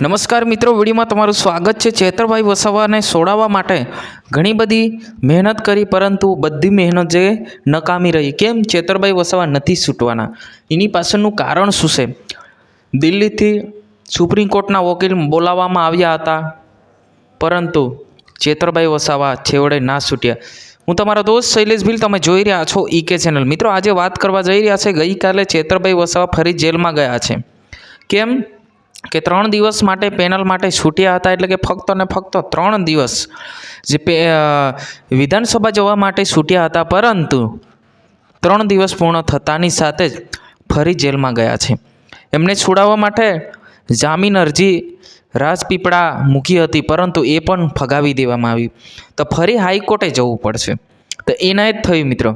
નમસ્કાર મિત્રો, વિડીયોમાં તમારું સ્વાગત છે ચેતરભાઈ વસાવાને છોડાવવા માટે. ઘણી બધી મહેનત કરી, પરંતુ બધી મહેનત જે નકામી રહી. કેમ? ચેતરભાઈ વસાવા નથી છૂટવાના. એની પાછળનું કારણ શું છે? દિલ્હીથી સુપ્રીમ કોર્ટના વકીલ બોલાવવામાં આવ્યા હતા, પરંતુ ચેતરભાઈ વસાવા છેવડે ના છૂટ્યા. હું તમારો દોસ્ત શૈલેષ ભીલ, તમે જોઈ રહ્યા છો ઈકે ચેનલ. મિત્રો, આજે વાત કરવા જઈ રહ્યા છે, ગઈકાલે ચેતરભાઈ વસાવા ફરી જેલમાં ગયા છે. કેમ? કે ત્રણ દિવસ માટે પેનલ માટે છૂટ્યા હતા એટલે કે ફક્ત ને ફક્ત ત્રણ દિવસ જે વિધાનસભા જવા માટે છૂટ્યા હતા, પરંતુ ત્રણ દિવસ પૂર્ણ થતાની સાથે જ ફરી જેલમાં ગયા છે. એમને છોડાવવા માટે જામીન અરજી રાજપીપળા મૂકી હતી, પરંતુ એ પણ ફગાવી દેવામાં આવી. તો ફરી હાઈકોર્ટે જવું પડશે. તો એના જ થયું મિત્રો.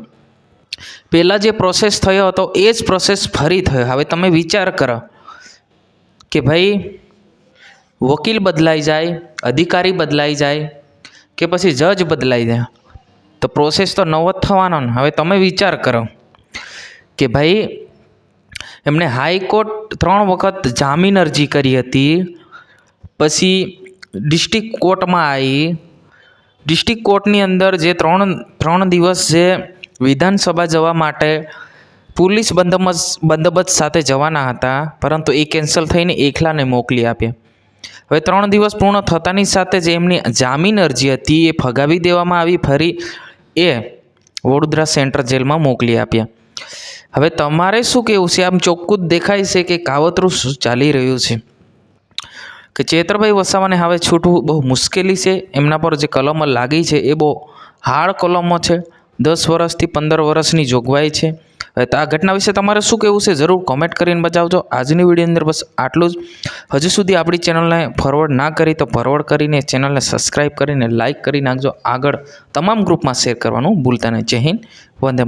પહેલાં જે પ્રોસેસ થયો હતો, એ જ પ્રોસેસ ફરી થયો. હવે તમે વિચાર કરો. કે ભાઈ, વકીલ બદલાઈ જાય, અધિકારી બદલાઈ જાય કે પછી જજ બદલાઈ જાય? તો પ્રોસેસ તો નવો જ થવાનો ને. હવે તમે વિચાર કરો કે ભાઈ એમણે હાઈકોર્ટ ત્રણ વખત જામીન અરજી કરી હતી, પછી ડિસ્ટ્રિક્ટ કોર્ટમાં આવી. ડિસ્ટ્રિક્ટ કોર્ટની અંદર જે ત્રણ ત્રણ દિવસ જે વિધાનસભા જવા માટે પોલીસ બંદોબસ્ત બંદોબસ્ત સાથે જવાના હતા, પરંતુ એ કેન્સલ થઈને એકલાને મોકલી આપ્યા. હવે ત્રણ દિવસ પૂર્ણ થતાની સાથે જે એમની જામીન અરજી હતી, એ ફગાવી દેવામાં આવી, ફરી એ વડોદરા સેન્ટ્રલ જેલમાં મોકલી આપ્યા. હવે તમારે શું કહેવું છે? આમ ચોખ્ખું જ દેખાય છે કે કાવતરું શું ચાલી રહ્યું છે. કે ચેતરભાઈ વસાવાને હવે છૂટવું બહુ મુશ્કેલી છે. એમના પર જે કલમો લાગી છે, એ બહુ હાર્ડ કલમો છે. દસ વર્ષથી પંદર વર્ષની જોગવાઈ છે. હવે તો આ ઘટના વિશે તમારે શું કહેવું છે જરૂર કોમેન્ટ કરીને બતાવજો આજની વીડિયો અંદર બસ આટલું જ. હજુ સુધી આપણી ચેનલને ફોરવર્ડ ના કરી તો ફોરવર્ડ કરીને ચેનલને સબસ્ક્રાઈબ કરીને લાઇક કરી નાખજો. આગળ તમામ ગ્રુપમાં શેર કરવાનું ભૂલતા નહીં. જય હિન્દ. વંદે